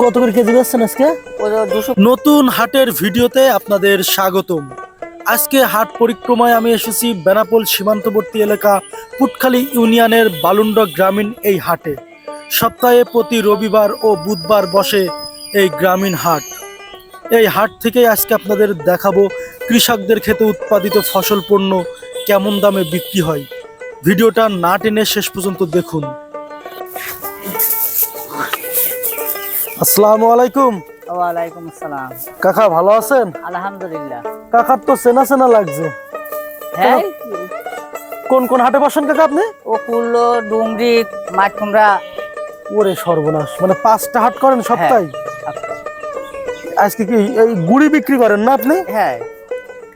কত করে কেজি আজকে? নতুন হাটের ভিডিওতে আপনাদের স্বাগতম। আজকে হাট পরিক্রমায় আমি এসেছি বেনাপোল সীমান্তবর্তী এলাকা পুটখালী ইউনিয়নের বালুন্ড গ্রামীণ এই হাটে। সপ্তাহে প্রতি রবিবার ও বুধবার বসে এই গ্রামীণ হাট। এই হাট থেকে আজকে আপনাদের দেখাবো কৃষকদের ক্ষেতে উৎপাদিত ফসল পণ্য কেমন দামে বিক্রি হয়। ভিডিওটা না টেনে শেষ পর্যন্ত দেখুন। আসসালামু আলাইকুম। ওয়ালাইকুম আসসালাম। কাকা ভালো আছেন? আলহামদুলিল্লাহ। কাকার তো চেনা চেনা লাগছে। হ্যাঁ? কোন? কোন হাটে বসেন কাকা আপনি? ও কুল্লো ডুংরি মাঠ কুমড়া ওরে সর্বনাশ। মানে পাঁচটা হাট করেন সপ্তাহে? আজকে কি এই গুড়ি বিক্রি করেন না আপনি? হ্যাঁ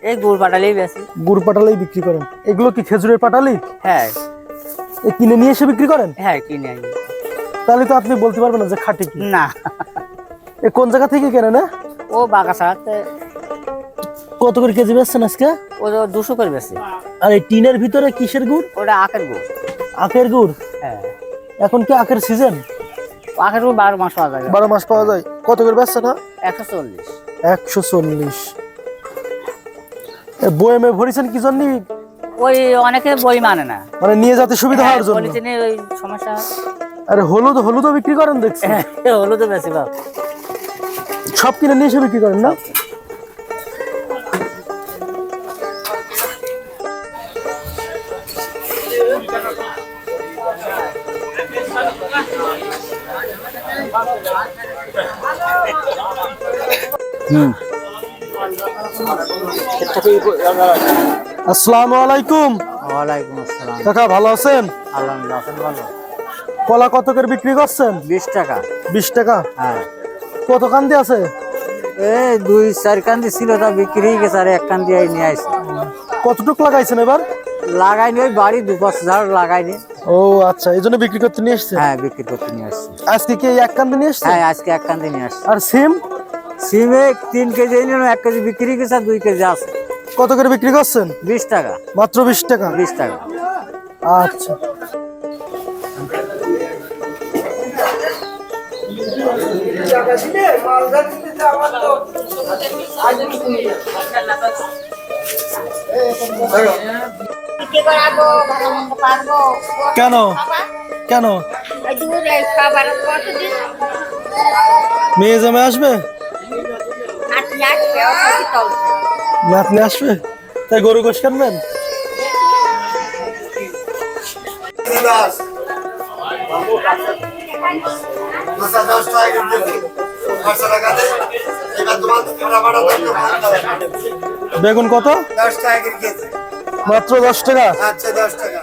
এই গুড় পাটালেই বেশি গুড় পাটালেই বিক্রি করেন। এগুলো কি খেজুরের পাটালি? হ্যাঁ। এ কিনে নিয়ে এসে বিক্রি করেন? হ্যাঁ কিনে আনি। তাহলে তো আপনি বলতে পারবেন না যে খাঁটি কি। না। এ কোন জায়গা থেকে কেনেন না ও বাগাসাতে কত করে কেজি বেচছেন আজকে? ও দুশো করে বেশি আর এই টিনের ভিতরে কিসের গুড়? ওটা আখের গুড়। আখের গুড়? হ্যাঁ। এখন কি আখের সিজন বারো মাস পাওয়া যায়। বারো মাস পাওয়া যায়। কত করে বেচছে না? একশো চল্লিশ। একশো চল্লিশ। বয়েমে ভরিছেন কি জন্য? ওই অনেকে বই মানে না। মানে নিয়ে যেতে সুবিধা হ্যাঁ, হওয়ার জন্য। ওই সমস্যা। আরে হলুদ হলুদও বিক্রি করেন দেখছি। হলুদও বেশি বাপ সব কিনে নিয়ে এসে বিক্রি করেন না? আসসালামু আলাইকুম। ওয়ালাইকুম আসসালাম। কাকা ভালো আছেন? আলহামদুলিল্লাহ আছেন ভালো? কলা কত করে বিক্রি করছেন? বিশ টাকা। বিশ টাকা? হ্যাঁ। কত কান্দি আছে? এই দুই চার কান্দি ছিল তা বিক্রি হয়ে গেছে আর এক কান্দি নিয়ে আসছে। কতটুকু লাগাইছেন এবার? লাগাইনি ওই বাড়ি দু পাঁচ হাজার লাগাইনি। ও আচ্ছা এই জন্য বিক্রি করতে নিয়ে এসছে হ্যাঁ বিক্রি করতে নিয়ে আসছি। আজকে কি এক কান্দি নিয়ে এসছে হ্যাঁ আজকে এক কান্দি নিয়ে আসছি। আর সিম? সিমে তিন কেজি নিলাম এক কেজি বিক্রি গেছে আর দুই কেজি আছে। কত করে বিক্রি করছেন? বিশ টাকা। মাত্র বিশ টাকা? বিশ টাকা। আচ্ছা। বিক্রি করাবো ভালো মন্দ পারব। কেন? কেন? খাবার কতদিন? মেয়ে জামে আসবে? নাতি আসবে নাতনি আসবে? তাই গরু গোশ কাটবেন? বেগুন কত? দশ টাকা কেজি। মাত্র দশ টাকা? আচ্ছা দশ টাকা।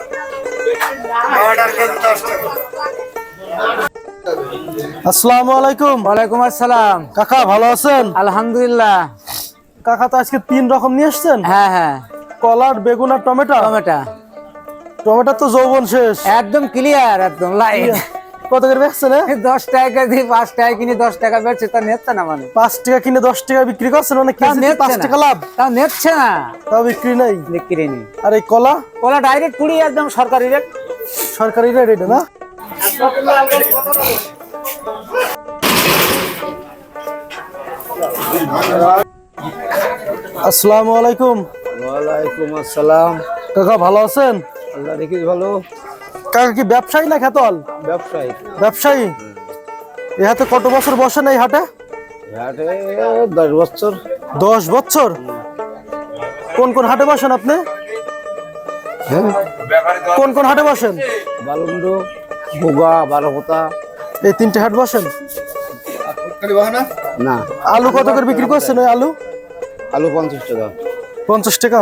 আসসালামু আলাইকুম। ওয়ালাইকুম আসসালাম। কাকা ভালো আছেন? আলহামদুলিল্লাহ। কাকা তো আজকে তিন রকম নিয়ে এসছেন হ্যাঁ হ্যাঁ। কলার বেগুন আর টমেটো। টমেটো। টমেটোর তো যৌবন শেষ। একদম ক্লিয়ার একদম লাইন কত করে বেচছেন এ? দশ টাকা দিয়ে পাঁচ টাকা কিনে দশ টাকা বেচছে তা নিচ্ছে না মানে পাঁচ টাকা কিনে দশ টাকা বিক্রি মানে পাঁচ না। টাকা লাভ? তাও নিচ্ছে না। তাও বিক্রি নাই? বিক্রি নেই। আর এই কলা? ওলা ডাইরেক্ট কুড়ি একদম সরকারি রেট সরকারি রেট না? আসসালামু আলাইকুম। ওয়ালাইকুম আসসালাম। কাকা ভালো আছেন? আল্লাহ দেখিস ভালো। কাকা কি ব্যবসায়ী না খেতল ব্যবসায়ী। ব্যবসায়ী? এ হাতে কত বছর বসেন এই হাটে? হাটে দশ বছর। দশ বছর? কোন কোন হাটে বসেন আপনি? হ্যাঁ? কোন কোন হাটে বসেন? বালুন্ড বোগা বারোপতা এই তিনটে হাট বসেন? না। আলু কত করে বিক্রি করছেন ওই আলু? আলু পঞ্চাশ টাকা। পঞ্চাশ টাকা।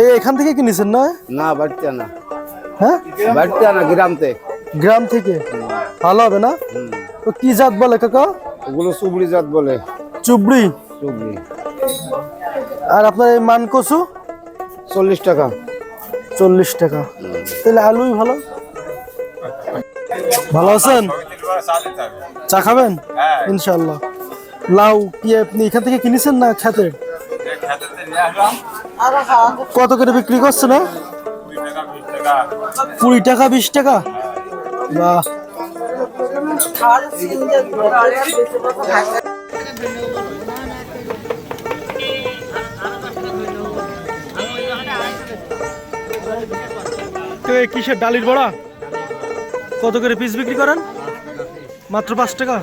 এই এখান থেকে কিনেছেন না? না বাড়িতে আনা। হ্যাঁ? বাড়িতে আনা গ্রামতে গ্রাম থেকে? ভালো হবে না? তো কি জাত বলে কাকা? ওগুলো সুবড়ি জাত বলে। চুবড়ি? সুবড়ি আর আপনার এই মানকসু চল্লিশ টাকা। চল্লিশ টাকা। তাহলে আলুই ভালো? ভালো আছেন? চা খাবেন? ইনশাল্লাহ লাউ কি আপনি এখান থেকে কিনেছেন না খেতে? কত করে বিক্রি করছে না কুড়ি টাকা বিশ টাকা? বা কিসের ডালির বড়া? কত করে পিস বিক্রি করেন? মাত্র পাঁচ টাকা?